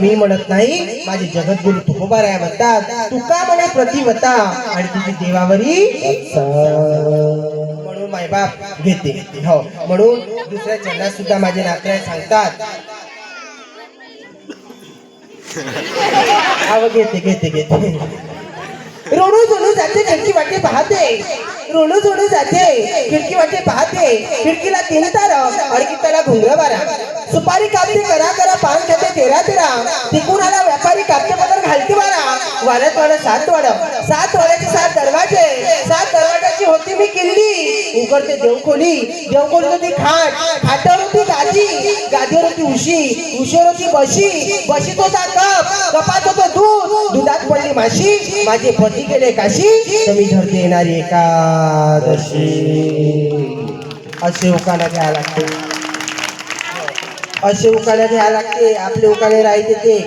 मी म्हणत नाही माझे जगद्गुरु तुकोबाराया म्हणतात तुका म्हणे प्रतिवता आणि तुझी देवावरी म्हणून मायबाप घेते. हो म्हणून दुसऱ्या चरणात सुद्धा माझे नातेवाईक सांगतात. आव घेते घेते घेते. रोणू जोडू जाते खिडकी वाटे पाहते. रोणू जोडू जाते खिडकी वाटे पाहते. खिडकीला तीन तार अडकी त्याला घुंगळ बारा. सुपारी कापते करा. पाऊल त्याचे तेरा तेरा. तिकून आला व्यापारी कापते पदर घालते बारा वाड्यात वाडा सात वाड. सात वाड्याचे सात दरवाजे. सात दरवाजाची होती मी किल्ली. उघडते देवखोली. देवखोली होती खाट. खाटावर होती गादी गादीवर होती उशी. उशीवर होती बशी. बशीत होता कप. कपात होतं दूध. दुधात पडली माशी. माझे पती गेले काशी. तर मी धरते येणारी एकादशी. असे उकाला घ्यायला लागते. असे उकाने घ्यायला लागते आपले उकाने राहते ते.